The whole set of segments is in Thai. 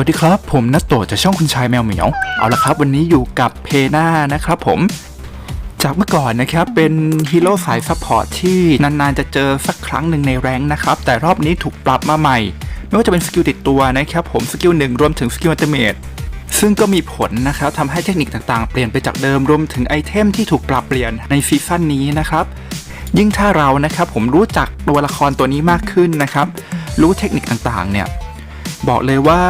สวัสดีครับ ผมนัตโตจากช่องคุณชายแมวเหมียว เอาละครับ วันนี้อยู่กับเพนานะครับผม จากเมื่อก่อนนะครับ เป็นฮีโร่สายซัพพอร์ตที่นานๆ จะเจอสักครั้งหนึ่งในแรงนะครับ แต่รอบนี้ถูกปรับมาใหม่ ไม่ว่าจะเป็นสกิลติดตัวนะครับผมสกิลหนึ่งรวมถึงสกิลอัลติเมทซึ่งก็มีผลนะครับทำให้เทคนิคต่างๆ เปลี่ยนไปจากเดิมรวมถึงไอเทมที่ถูกปรับเปลี่ยนในซีซั่นนี้นะครับยิ่งถ้าเรานะครับผมรู้จักตัวละครตัวนี้มากขึ้นนะครับ รู้เทคนิคต่างๆเนี่ยบอกเลยว่า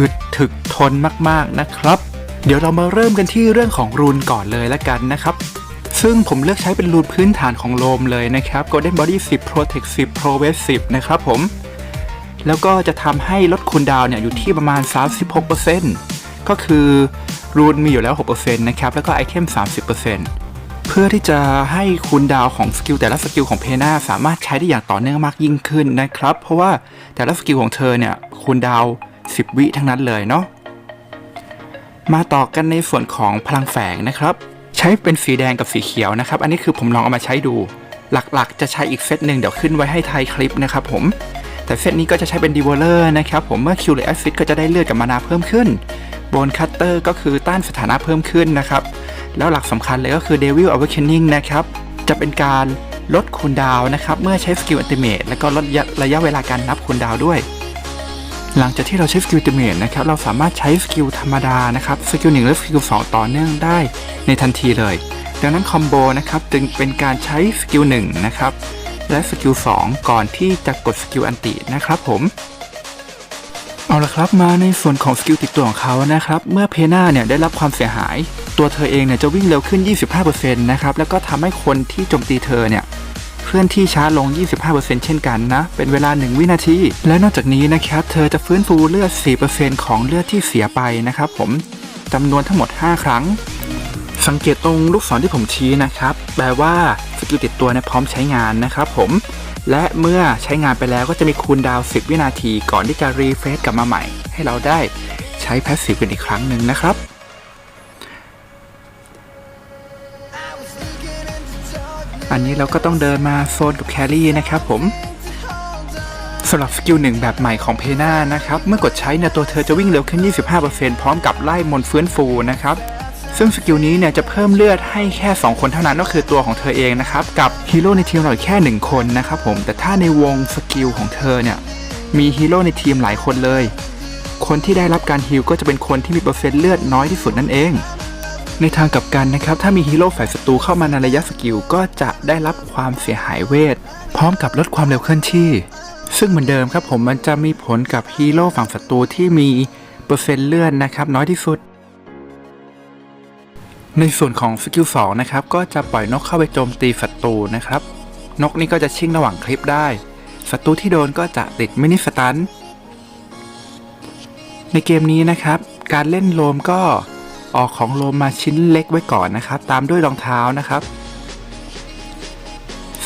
อึดถึกทนมากๆนะครับ เดี๋ยวเรามาเริ่มกันที่เรื่องของรูนก่อนเลยละกันนะครับ ซึ่งผมเลือกใช้เป็นรูนพื้นฐานของโลมเลยนะครับ Golden Body 10 Protect 10 Pro Vest 10 นะครับผม แล้วก็จะทำให้ลดคูลดาวเนี่ยอยู่ที่ประมาณ 36%ก็คือรูนมีอยู่แล้ว 6%นะครับ แล้วก็ไอเทม 30%เพื่อที่จะให้คูลดาวของสกิลแต่ละสกิลของเพนาสามารถใช้ได้อย่างต่อเนื่องมากยิ่งขึ้นนะครับ เพราะว่าแต่ละสกิลของเธอเนี่ยคูลดาว 10 วิทั้งนั้นเลยเนาะมาต่อกันในส่วนของพลังแฝงนะครับ ใช้เป็นสีแดงกับสีเขียวนะครับ อันนี้คือผมลองเอามาใช้ดู หลักๆ จะใช้อีกเซตหนึ่งเดี๋ยวขึ้นไว้ให้ทายคลิปนะครับผม แต่เซตนี้ก็จะใช้เป็นดีวอลเลอร์นะครับผมเมื่อคิวหรือแอซิดก็จะได้เลือดกับมานาเพิ่มขึ้นโบนคัตเตอร์ก็คือต้านสถานะเพิ่มขึ้นนะครับ แล้วหลักสำคัญเลยก็คือ Devil Awakening นะครับ จะเป็นการลดคูลดาวนะครับ เมื่อใช้สกิลอัลติเมทแล้วก็ลดระยะเวลาการนับคูลดาวด้วย หลังจากที่เราใช้สกิลติเมทนะครับ เราสามารถใช้สกิลธรรมดานะครับ สกิลหนึ่งและสกิลสองต่อเนื่องได้ในทันทีเลย ดังนั้นคอมโบนะครับจึงเป็นการใช้สกิลหนึ่งนะครับ และสกิล2ก่อนที่จะกดสกิลอันตินะครับผมเอาละครับมาในส่วนของสกิลติดตัวของเขานะครับ เมื่อเพน่าเนี่ยได้รับความเสียหาย ตัวเธอเองเนี่ยจะวิ่งเร็วขึ้น 25%นะครับแล้วก็ทำให้คนที่โจมตีเธอเนี่ย เคลื่อนที่ช้าลง 25%เช่นกันนะ เป็นเวลา 1 วินาที และนอกจากนี้นะครับเธอจะฟื้นฟูเลือด 4%ของเลือดที่เสียไปนะครับผมจำนวนทั้งหมด 5 ครั้ง สังเกตตรงลูกศรที่ผมชี้นะครับ แปลว่าสกิลติดตัวเนี่ยพร้อมใช้งานนะครับผมและเมื่อใช้งานไปแล้วก็จะมีคูลดาว 10 วินาที ก่อนที่จะรีเฟรชกลับมาใหม่ ให้เราได้ใช้แพสซีฟกันอีกครั้งหนึ่งนะครับ อันนี้เราก็ต้องเดินมาโซนกับแครี่นะครับผมสำหรับสกิลหนึ่งแบบใหม่ของเพน่านะครับ เมื่อกดใช้เนี่ยตัวเธอจะวิ่งเร็วขึ้น 25%พร้อมกับไล่มนต์ฟื้นฟูนะครับ ซึ่งสกิลนี้เนี่ยจะเพิ่มเลือดให้แค่ 2 คนเท่านั้นก็คือตัวของเธอเองนะครับ กับฮีโร่ในทีมเราแค่ 1 คนนะครับผม แต่ถ้าในวงสกิลของเธอเนี่ยมีฮีโร่ในทีมหลายคนเลย คนที่ได้รับการฮีลก็จะเป็นคนที่มีเปอร์เซ็นต์เลือดน้อยที่สุดนั่นเอง ในทางกับกันนะครับ ถ้ามีฮีโร่ฝ่ายศัตรูเข้ามาในระยะสกิล ก็จะได้รับความเสียหายเวท พร้อมกับลดความเร็วเคลื่อนที่ ซึ่งเหมือนเดิมครับผมมันจะมีผลกับฮีโร่ฝั่งศัตรูที่มีเปอร์เซ็นต์เลือดนะครับ น้อยที่สุด ในส่วนของสกิล2นะครับ ก็จะปล่อยนกเข้าไปโจมตีศัตรูนะครับ นกนี้ก็จะชิ่งระหว่างคลิปได้ ศัตรูที่โดนก็จะติดมินิสตันในเกมนี้นะครับ การเล่นโลมก็ ออกของโลมมาชิ้นเล็กไว้ก่อนนะครับ ตามด้วยรองเท้านะครับ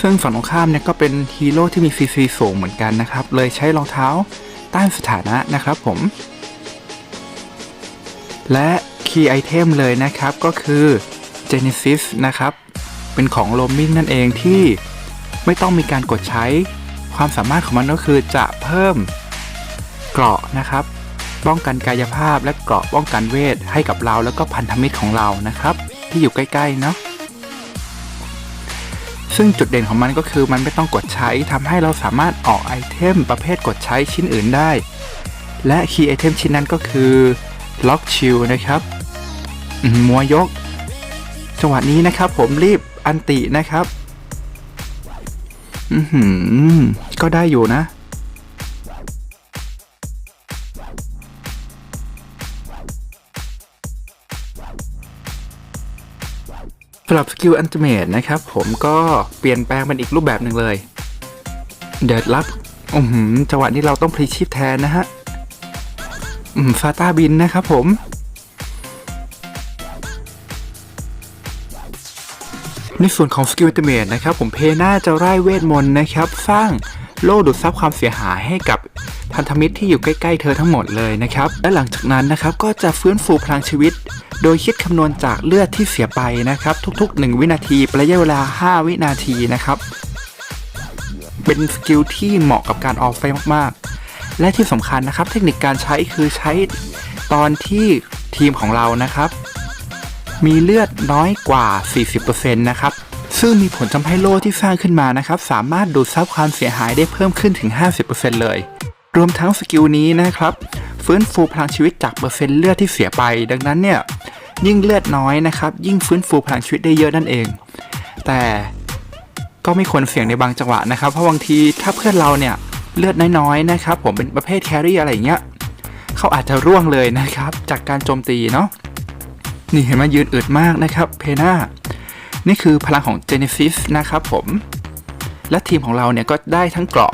ซึ่งฝั่งตรงข้ามเนี่ยก็เป็นฮีโร่ที่มีซีซีสูงเหมือนกันนะครับ เลยใช้รองเท้าต้านสถานะนะครับผม และคีย์ไอเทมเลยนะครับก็คือ Genesis นะครับ เป็นของโลมิงนั่นเองที่ไม่ต้องมีการกดใช้ ความสามารถของมันก็คือจะเพิ่มเกราะนะครับ ป้องกันกายภาพและเกราะป้องกันเวทให้กับเราแล้วก็พันธมิตรของเรานะครับ ที่อยู่ใกล้ๆเนาะซึ่งจุดเด่นของมันก็คือมันไม่ต้องกดใช้ทำให้เราสามารถออกไอเทมประเภทกดใช้ชิ้นอื่นได้ และคีย์ไอเทมชิ้นนั้นก็คือล็อกชิลนะครับมัวยก จังหวะนี้นะครับผมรีบอันตินะครับ อืก็ได้อยู่นะำหรับสกิลอันติเมตนะครับผมก็เปลี่ยนแปลงเป็นอีกรูปแบบหนึ่งเลย เดือดรับอือหือจังหวะนี้เราต้องพลีชีพแทนนะฮะอืมฟาต้าบินนะครับผม ในส่วนของสกิลเตเมตนะครับผมเพน่าจะไล่เวทมนต์นะครับ สร้าง โล่ดูดซับความเสียหายให้กับพันธมิตรที่อยู่ใกล้ ๆ เธอทั้งหมดเลยนะครับ และหลังจากนั้นนะครับก็จะฟื้นฟูพลังชีวิต โดยคิดคำนวณจากเลือดที่เสียไปนะครับ ทุก ๆ 1 วินาทีระยะเวลา 5 วินาทีนะครับ เป็นสกิลที่เหมาะกับการออกไฟมากๆ และที่สำคัญนะครับ เทคนิคการใช้คือใช้ตอนที่ทีมของเรานะครับ มีเลือดน้อยกว่า 40%นะครับ ซึ่งมีผลทำให้โล่ที่สร้างขึ้นมานะครับ สามารถดูดซับความเสียหายได้เพิ่มขึ้นถึง 50%เลย รวมทั้งสกิลนี้นะครับ ฟื้นฟูพลังชีวิตจากเปอร์เซ็นต์เลือดที่เสียไป ดังนั้นเนี่ยยิ่งเลือดน้อยนะครับ ยิ่งฟื้นฟูพลังชีวิตได้เยอะนั่นเอง แต่ก็ไม่ควรเสี่ยงในบางจังหวะนะครับ เพราะบางทีถ้าเพื่อนเราเนี่ยเลือดน้อยๆนะครับผมเป็นประเภทแครี่อะไรอย่างเงี้ยเขาอาจจะร่วงเลยนะครับ จากการโจมตีเนาะนี่เห็นไหมยืนอึดมากนะครับ เพน่า นี่คือพลังของ Genesis นะครับผม และทีมของเราเนี่ยก็ได้ทั้งเกราะ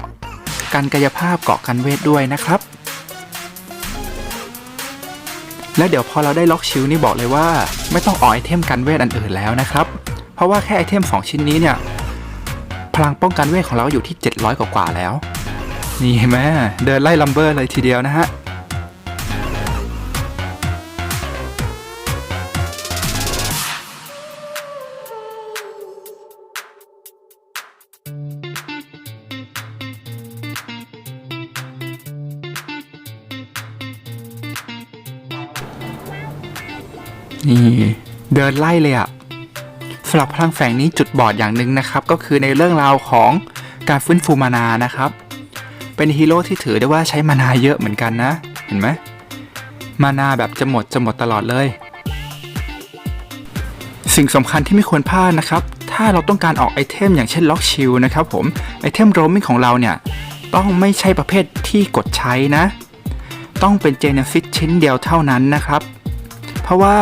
การกายภาพเกราะกันเวทด้วยนะครับ และเดี๋ยวพอเราได้ล็อกชิลนี่บอกเลยว่า ไม่ต้องออกไอเทมกันเวทอันอื่นแล้วนะครับ เพราะว่าแค่ไอเทม 2 ชิ้นนี้เนี่ยพลังป้องกันเวทของเราอยู่ที่ 700 กว่าแล้ว นี่เห็นไหมเดินไล่ลัมเบอร์เลยทีเดียวนะฮะ นี่เดินไล่เลยอะสำหรับพลังแฝงนี้จุดบอดอย่างหนึ่งนะครับ ก็คือในเรื่องราวของการฟื้นฟูมานานะครับ เป็นฮีโร่ที่ถือได้ว่าใช้มานาเยอะเหมือนกันนะ เห็นไหมมานาแบบจะหมดจะหมดตลอดเลย สิ่งสำคัญที่ไม่ควรพลาดนะครับ ถ้าเราต้องการออกไอเทมอย่างเช่นล็อกชิลนะครับผมไอเทมโรมิงของเราเนี่ย ต้องไม่ใช่ประเภทที่กดใช้นะ ต้องเป็นเจเนซิสชิ้นเดียวเท่านั้นนะครับ เพราะว่า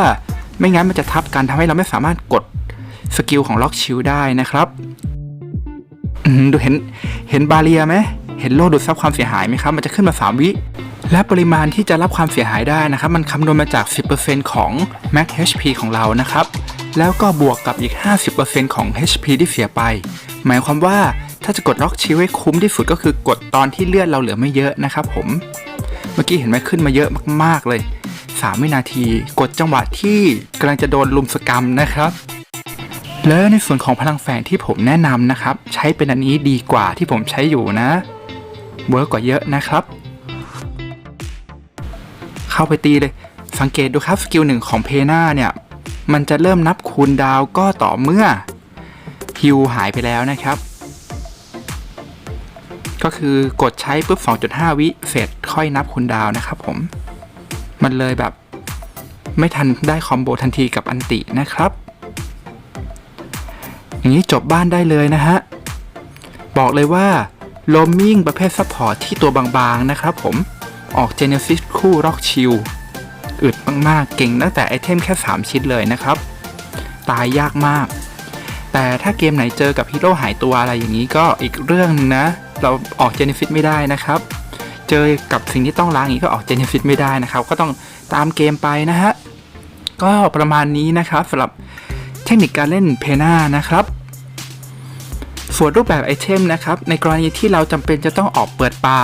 ไม่งั้นมันจะทับกันทำให้เราไม่สามารถกดสกิลของล็อกชิลได้นะครับดูเห็นเห็นบาเรียไหมเห็นโลดูดซับความเสียหายไหมครับ มันจะขึ้นมา 3 วิ และปริมาณที่จะรับความเสียหายได้นะครับ มันคำนวณมาจาก 10%ของ Max HP ของเรานะครับ แล้วก็บวกกับอีก 50%ของ HP ที่เสียไป หมายความว่าถ้าจะกดล็อกชิลให้คุ้มที่สุดก็คือกดตอนที่เลือดเราเหลือไม่เยอะนะครับผม เมื่อกี้เห็นไหมขึ้นมาเยอะมากๆเลย 3 วินาที กดจังหวะที่กำลังจะโดนลุมสกรรมนะครับ และในส่วนของพลังแฝงที่ผมแนะนำนะครับ ใช้เป็นอันนี้ดีกว่าที่ผมใช้อยู่นะเวิร์กกว่าเยอะนะครับ เข้าไปตีเลย สังเกตดูครับสกิลหนึ่งของเพนาเนี่ยมันจะเริ่มนับคูณดาวก็ต่อเมื่อฮิวหายไปแล้วนะครับ ก็คือกดใช้ปุ๊บ 2.5 วิเสร็จค่อยนับคูณดาวนะครับผม มันเลยแบบ ไม่ทันได้คอมโบทันทีกับอันตินะครับ อย่างนี้จบบ้านได้เลยนะฮะ บอกเลยว่าโลมมิ่งประเภทซัพพอร์ตที่ตัวบางๆนะครับผมออกเจเนซิสคู่ร็อกชิลอึดมากๆ เก่งตั้งแต่ไอเทมแค่ 3 ชิ้นเลยนะครับ ตายยากมาก แต่ถ้าเกมไหนเจอกับฮีโร่หายตัวอะไรอย่างนี้ก็อีกเรื่องหนึงนะ เราออกเจเนซิสไม่ได้นะครับ เจอกับสิ่งที่ต้องล้างอย่างนี้ก็ออกเจเนฟิตไม่ได้นะครับ ก็ต้องตามเกมไปนะฮะ ก็ประมาณนี้นะครับสำหรับเทคนิคการเล่นเพนานะครับ ส่วนรูปแบบไอเทมนะครับ ในกรณีที่เราจำเป็นจะต้องออกเปิดป่า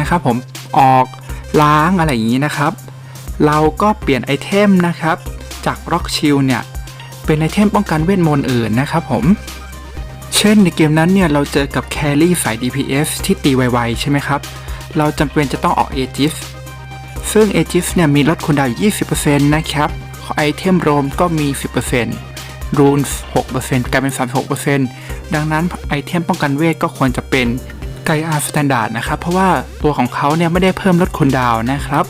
นะครับผมออกล้างอะไรอย่างนี้นะครับ เราก็เปลี่ยนไอเทมนะครับ จากร็อกชิลเนี่ยเป็นไอเทมป้องกันเวทมนต์อื่นนะครับผมเช่นในเกมนั้นเนี่ยเราเจอกับแครี่สาย DPS ที่ตีไวๆใช่ไหมครับ เราจำเป็นจะต้องออกเอจิสซึ่งเอจิสเนี่ยมีลดคูณดาวอยู่ 20%นะครับ ไอเทมโรมก็มี 10%รูนส์6%กลายเป็น 36%ดังนั้นไอเทมป้องกันเวทก็ควรจะเป็นไกอาร์สแตนดาร์ดนะครับ เพราะว่าตัวของเขาเนี่ยไม่ได้เพิ่มลดคูณดาวนะครับ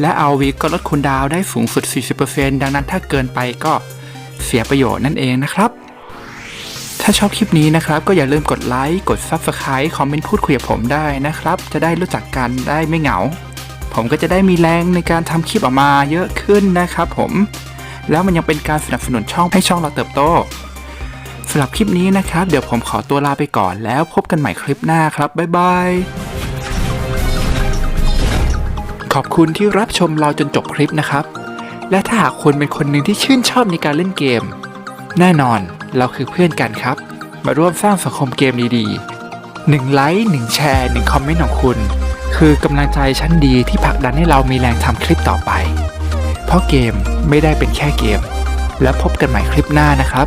และเอาวีก็ลดคูณดาวได้สูงสุด 40%ดังนั้นถ้าเกินไปก็เสียประโยชน์นั่นเองนะครับาชอบคลิปนี้นะครับ ก็อย่าลืมกดไลค์กด Subscribe คอมเมนต์พูดคุยกับผมได้นะครับ จะได้รู้จักกันได้ไม่เหงา ผมก็จะได้มีแรงในการทำคลิปออกมาเยอะขึ้นนะครับผม แล้วมันยังเป็นการสนับสนุนช่องให้ช่องเราเติบโตสำหรับคลิปนี้นะครับ เดี๋ยวผมขอตัวลาไปก่อนแล้วพบกันใหม่คลิปหน้าครับ บ๊ายบาย ขอบคุณที่รับชมเราจนจบคลิปนะครับ และถ้าหากคุณเป็นคนหนึ่งที่ชื่นชอบในการเล่นเกม แน่นอน เราคือเพื่อนกันครับ มาร่วมสร้างสังคมเกมดีๆหนึ่งไลค์หนึ่งแชร์หนึ่งคอมเมนต์ของคุณ คือกำลังใจชั้นดีที่ผลักดันให้เรามีแรงทำคลิปต่อไป เพราะเกมไม่ได้เป็นแค่เกม แล้วพบกันใหม่คลิปหน้านะครับ